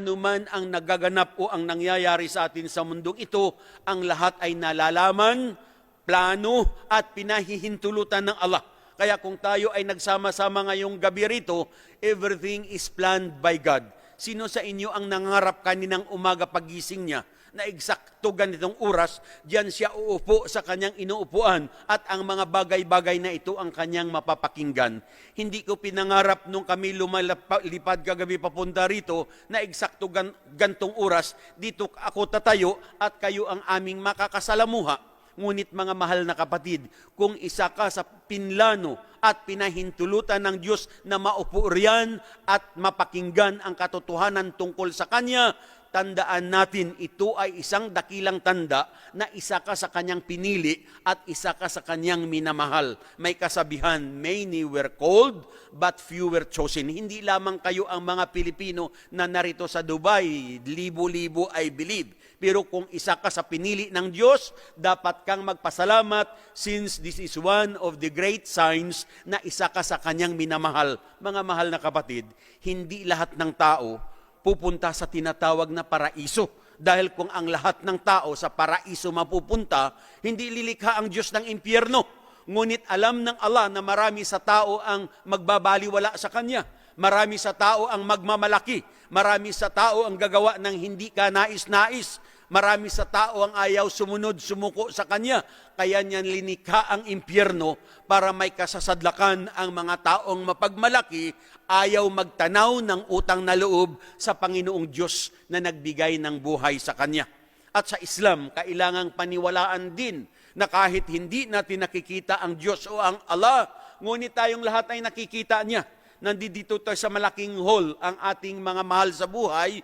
Anuman ang nagaganap o ang nangyayari sa atin sa mundong ito, ang lahat ay nalalaman, plano at pinahihintulutan ng Allah. Kaya kung tayo ay nagsama-sama ngayong gabi rito, everything is planned by God. Sino sa inyo ang nangarap kaninang umaga pagising niya na eksakto ganitong oras, diyan siya uupo sa kanyang inuupuan at ang mga bagay-bagay na ito ang kanyang mapapakinggan. Hindi ko pinangarap nung kami lumalipad kagabi papunta rito na eksakto gan- gantong oras, dito ako tatayo at kayo ang aming makakasalamuha. Ngunit mga mahal na kapatid, kung isa ka sa pinlano at pinahintulutan ng Diyos na maupo riyan at mapakinggan ang katotohanan tungkol sa Kanya, tandaan natin ito ay isang dakilang tanda na isa ka sa Kanyang pinili at isa ka sa Kanyang minamahal. May kasabihan, many were called but few were chosen. Hindi lamang kayo ang mga Pilipino na narito sa Dubai, libo-libo I believe. Pero kung isa ka sa pinili ng Diyos, dapat kang magpasalamat since this is one of the great signs na isa ka sa kanyang minamahal. Mga mahal na kapatid, hindi lahat ng tao pupunta sa tinatawag na paraiso. Dahil kung ang lahat ng tao sa paraiso mapupunta, hindi lilikha ang Diyos ng impyerno. Ngunit alam ng Allah na marami sa tao ang magbabaliwala sa Kanya. Marami sa tao ang magmamalaki. Marami sa tao ang gagawa ng hindi ka nais-nais. Marami sa tao ang ayaw sumunod, sumuko sa Kanya. Kaya niyan linikha ang impyerno para may kasasadlakan ang mga taong mapagmalaki, ayaw magtanaw ng utang na loob sa Panginoong Diyos na nagbigay ng buhay sa Kanya. At sa Islam, kailangang paniwalaan din na kahit hindi natin nakikita ang Diyos o ang Allah, ngunit tayong lahat ay nakikita niya. Nandito tayo sa malaking hall ang ating mga mahal sa buhay,